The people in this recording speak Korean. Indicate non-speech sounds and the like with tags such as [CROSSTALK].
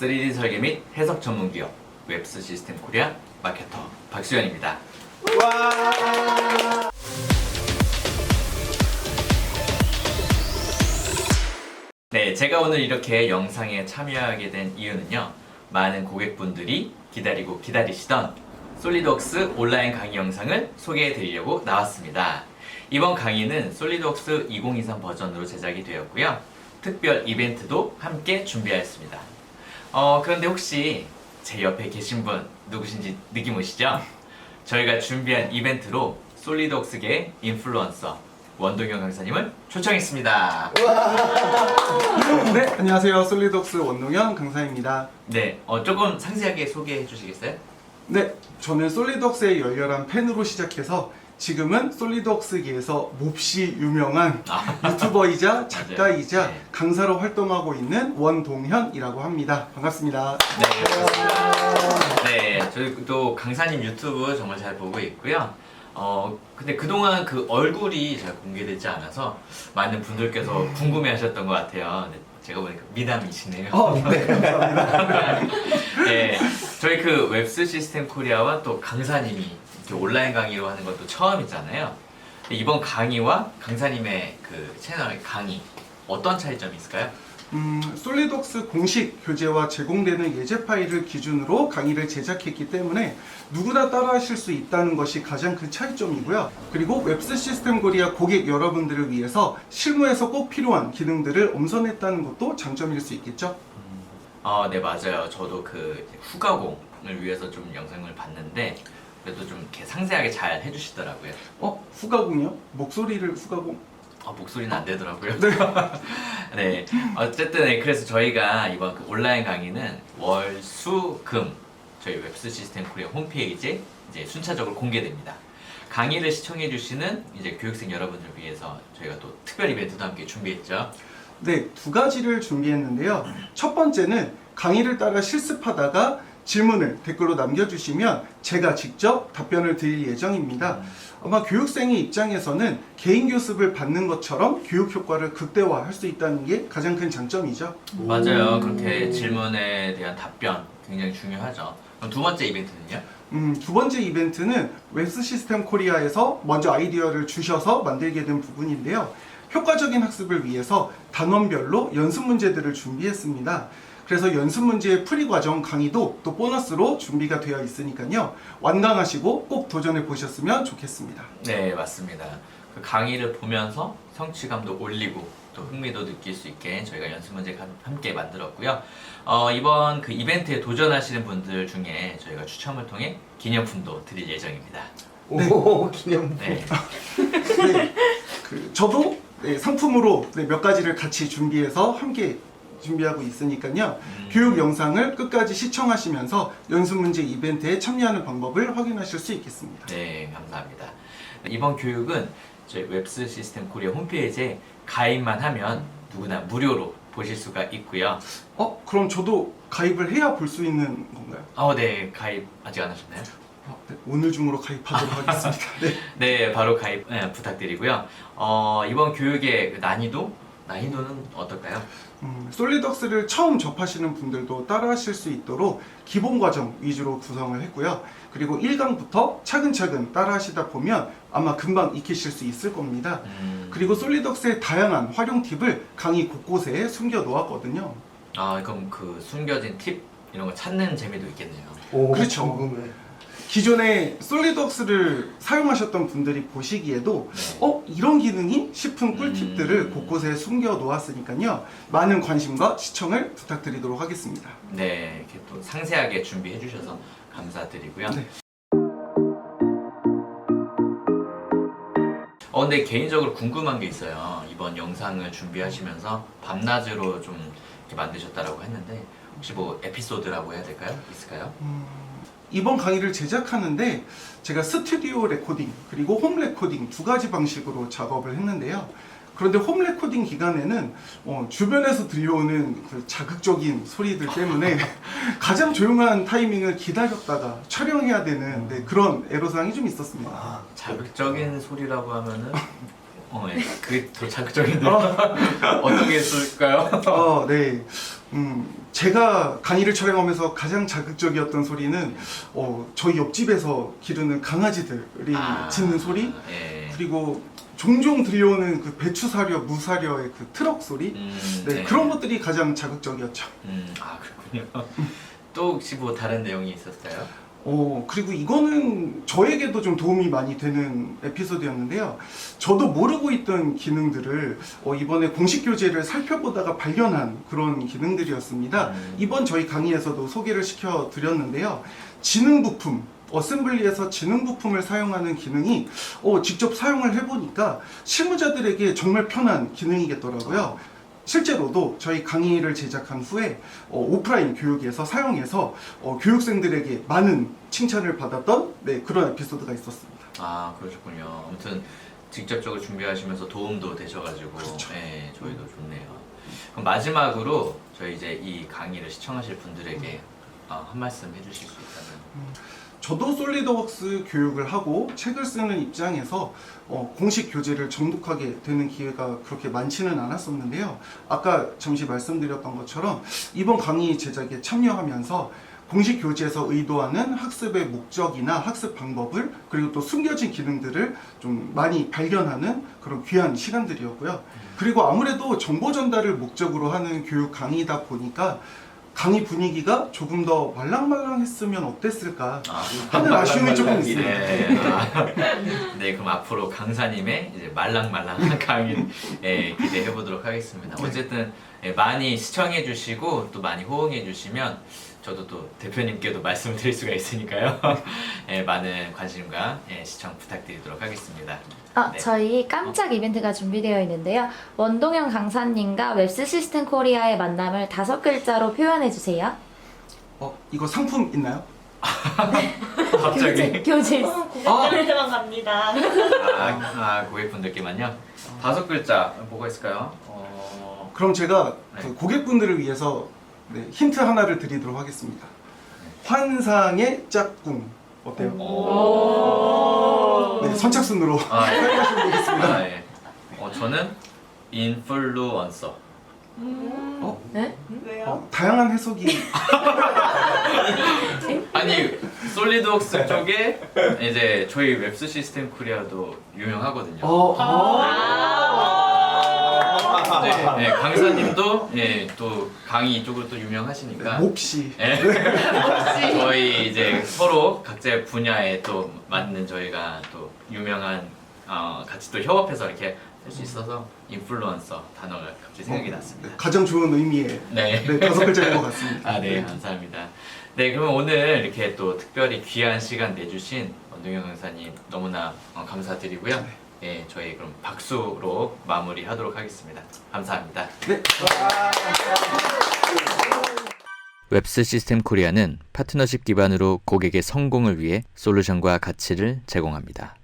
3D 설계 및 해석 전문 기업 웹스 시스템 코리아 마케터 박수현입니다. 네, 제가 오늘 이렇게 영상에 참여하게 된 이유는요. 많은 고객분들이 기다리고 기다리시던 솔리드웍스 온라인 강의 영상을 소개해 드리려고 나왔습니다. 이번 강의는 솔리드웍스 2023 버전으로 제작이 되었고요. 특별 이벤트도 함께 준비하였습니다. 어, 그런데 혹시 제 옆에 계신 분 누구신지 느낌 오시죠? 저희가 준비한 이벤트로 솔리드웍스계 인플루언서 원동영 강사님을 초청했습니다. 네, 안녕하세요. 솔리덕스 원동현 강사입니다. 네, 어, 조금 상세하게 소개해 주시겠어요? 네, 저는 솔리덕스의 열렬한 팬으로 시작해서 지금은 솔리덕스계에서 몹시 유명한 아, 유튜버이자 [LAUGHS] 작가이자 네. 강사로 활동하고 있는 원동현이라고 합니다. 반갑습니다. 네. 네, 저희도 강사님 유튜브 정말 잘 보고 있고요. 어, 근데 그동안 그 얼굴이 잘 공개되지 않아서 많은 분들께서 궁금해하셨던 것 같아요. 네, 제가 보니까 미남이시네요. 네, 감사합니다. 네, 저희 그 웹스 시스템 코리아와 또 강사님이 이렇게 온라인 강의로 하는 것도 처음이잖아요. 이번 강의와 강사님의 그 채널 강의 어떤 차이점이 있을까요? 음, 솔리덕스 공식 교재와 제공되는 예제 파일을 기준으로 강의를 제작했기 때문에 누구나 따라하실 수 있다는 것이 가장 큰 차이점이고요. 그리고 웹스 시스템 코리아 고객 여러분들을 위해서 실무에서 꼭 필요한 기능들을 엄선했다는 것도 장점일 수 있겠죠. 아, 네 맞아요. 저도 그 후가공을 위해서 좀 영상을 봤는데 그래도 좀 이렇게 상세하게 잘 해주시더라고요. 어? 후가공이요? 목소리를 후가공? 아, 목소리는 안 되더라고요. 네. [LAUGHS] 네. 어쨌든 네, 그래서 저희가 이번 그 온라인 강의는 월, 수, 금 저희 웹스 시스템 코리아 홈페이지에 이제 순차적으로 공개됩니다. 강의를 시청해 주시는 이제 교육생 여러분들 위해서 저희가 또 특별 이벤트도 함께 준비했죠. 네, 두 가지를 준비했는데요. 첫 번째는 강의를 따라 실습하다가 질문을 댓글로 남겨주시면 제가 직접 답변을 드릴 예정입니다. 아마 교육생의 입장에서는 개인 교습을 받는 것처럼 교육 효과를 극대화할 수 있다는 게 가장 큰 장점이죠. 맞아요. 그렇게 질문에 대한 답변 굉장히 중요하죠. 그럼 두 번째 이벤트는요? 음, 두 번째 이벤트는 웹스 시스템 코리아에서 먼저 아이디어를 주셔서 만들게 된 부분인데요. 효과적인 학습을 위해서 단원별로 연습 문제들을 준비했습니다. 그래서 연습 문제의 풀이 과정 강의도 또 보너스로 준비가 되어 있으니까요. 완강하시고 꼭 도전해 보셨으면 좋겠습니다. 네, 맞습니다. 그 강의를 보면서 성취감도 올리고 또 흥미도 느낄 수 있게 저희가 연습 문제 함께 만들었고요. 어, 이번 그 이벤트에 도전하시는 분들 중에 저희가 추첨을 통해 기념품도 드릴 예정입니다. 오 기념. 네. 네, 그 저도 네, 상품으로 네, 몇 가지를 같이 준비해서 함께 준비하고 있으니까요. 음. 교육 영상을 끝까지 시청하시면서 연습 문제 이벤트에 참여하는 방법을 확인하실 수 있겠습니다. 네, 감사합니다. 이번 교육은 저희 웹스 시스템 코리아 홈페이지에 가입만 하면 누구나 무료로 보실 수가 있고요. 어? 그럼 저도 가입을 해야 볼 수 있는 건가요? 아, 네, 가입 아직 안 하셨나요? 어, 네, 오늘 중으로 가입하도록 [LAUGHS] 하겠습니다. 네. 네, 바로 가입 네, 부탁드리고요. 어, 이번 교육의 그 난이도? 난이도는 어떨까요? 음, 솔리덕스를 처음 접하시는 분들도 따라하실 수 있도록 기본 과정 위주로 구성을 했고요. 그리고 1강부터 차근차근 따라하시다 보면 아마 금방 익히실 수 있을 겁니다. 음, 그리고 솔리덕스의 다양한 활용 팁을 강의 곳곳에 숨겨 놓았거든요. 아, 그럼 그 숨겨진 팁 이런 거 찾는 재미도 있겠네요. 오 그렇죠. 궁금해. 기존에 솔리덕스를 사용하셨던 분들이 보시기에도 네. 어 이런 기능이 싶은 꿀팁들을 음. 곳곳에 숨겨 놓았으니까요 많은 관심과 시청을 부탁드리도록 하겠습니다. 네, 이렇게 또 상세하게 준비해 주셔서 감사드리고요. 네. 어, 근데 개인적으로 궁금한 게 있어요. 이번 영상을 준비하시면서 밤낮으로 좀 이렇게 만드셨다라고 했는데 혹시 뭐 에피소드라고 해야 될까요? 있을까요? 음, 이번 강의를 제작하는데 제가 스튜디오 레코딩 그리고 홈 레코딩 두 가지 방식으로 작업을 했는데요. 그런데 홈 레코딩 기간에는 어, 주변에서 들려오는 그 자극적인 소리들 때문에 [LAUGHS] 가장 조용한 타이밍을 기다렸다가 촬영해야 되는 네, 그런 애로사항이 좀 있었습니다. 아 자극적인 소리라고 하면은 [LAUGHS] 어, 예. 그게 더 자극적인데 어떤 게 있을까요? 어, 네. 음, 제가 강의를 촬영하면서 가장 자극적이었던 소리는 어, 저희 옆집에서 기르는 강아지들이 아, 짖는 소리 예. 그리고 종종 들려오는 그 배추 사료, 무 사료의 그 트럭 소리 음, 네, 그런 것들이 가장 자극적이었죠. 음, 아 그렇군요. [LAUGHS] 또 혹시 뭐 다른 내용이 있었어요? 어, 그리고 이거는 저에게도 좀 도움이 많이 되는 에피소드였는데요. 저도 모르고 있던 기능들을 어, 이번에 공식 교재를 살펴보다가 발견한 그런 기능들이었습니다. 음. 이번 저희 강의에서도 소개를 시켜 드렸는데요. 지능 부품, 어셈블리에서 지능 부품을 사용하는 기능이 어, 직접 사용을 해보니까 실무자들에게 정말 편한 기능이겠더라고요. 실제로도 저희 강의를 제작한 후에 어, 오프라인 교육에서 사용해서 어, 교육생들에게 많은 칭찬을 받았던 네, 그런 에피소드가 있었습니다. 아 그러셨군요. 아무튼 직접적으로 준비하시면서 도움도 되셔가지고 그렇죠. 네, 저희도 좋네요. 그럼 마지막으로 저희 이제 이 강의를 시청하실 분들에게 어, 한 말씀 해주실 수 있다면 저도 솔리드웍스 교육을 하고 책을 쓰는 입장에서 어, 공식 교재를 정독하게 되는 기회가 그렇게 많지는 않았었는데요. 아까 잠시 말씀드렸던 것처럼 이번 강의 제작에 참여하면서 공식 교재에서 의도하는 학습의 목적이나 학습 방법을 그리고 또 숨겨진 기능들을 좀 많이 발견하는 그런 귀한 시간들이었고요. 그리고 아무래도 정보 전달을 목적으로 하는 교육 강의다 보니까 강의 분위기가 조금 더 말랑말랑했으면 어땠을까 아, 하는 아쉬움이 조금 있습니다. 네, 아, [LAUGHS] 네, 그럼 앞으로 강사님의 이제 말랑말랑한 [LAUGHS] 강의 예, 기대해 보도록 하겠습니다. 어쨌든 예, 많이 시청해 주시고 또 많이 호응해 주시면 저도 또 대표님께도 말씀을 드릴 수가 있으니까요. [LAUGHS] 예, 많은 관심과 예, 시청 부탁드리도록 하겠습니다. 어, 네. 저희 깜짝 이벤트가 준비되어 있는데요. 원동현 강사님과 웹스 시스템 코리아의 만남을 다섯 글자로 표현해 주세요. 어, 이거 상품 있나요? [LAUGHS] 갑자기 교재. 어, 고객들한테만 갑니다. 아, 아 고객분들께만요. 다섯 글자 뭐가 있을까요? 어, 그럼 제가 네. 그 고객분들을 위해서 네, 힌트 하나를 드리도록 하겠습니다. 환상의 짝꿍 어때요? 오. 네, 선착순으로 아, 예. 사용하시면 되겠습니다. 아, 예. 어, 저는 인플루언서. 어? 네? 왜요? 어, 다양한 해석이 [LAUGHS] 아니 솔리드웍스 쪽에 이제 저희 웹스 시스템 코리아도 유명하거든요. 어, 네, 네, 강사님도 예, 또 강의 이쪽으로 또 유명하시니까. 몹시 예. [LAUGHS] 저희 이제 서로 각자의 분야에 또 맞는 저희가 또 유명한 어, 같이 또 협업해서 이렇게 할 수 있어서 인플루언서 단어가 갑자기 생각이 네, 났습니다. 가장 좋은 의미의 네. 네, 다섯 글자인 것 같습니다. [LAUGHS] 아, 네, 감사합니다. 네, 그러면 오늘 이렇게 또 특별히 귀한 시간 내주신 원동영 강사님 너무나 어, 감사드리고요. 네, 저희 그럼 박수로 마무리하도록 하겠습니다. 감사합니다. 네. 웹스 시스템 코리아는 파트너십 기반으로 고객의 성공을 위해 솔루션과 가치를 제공합니다.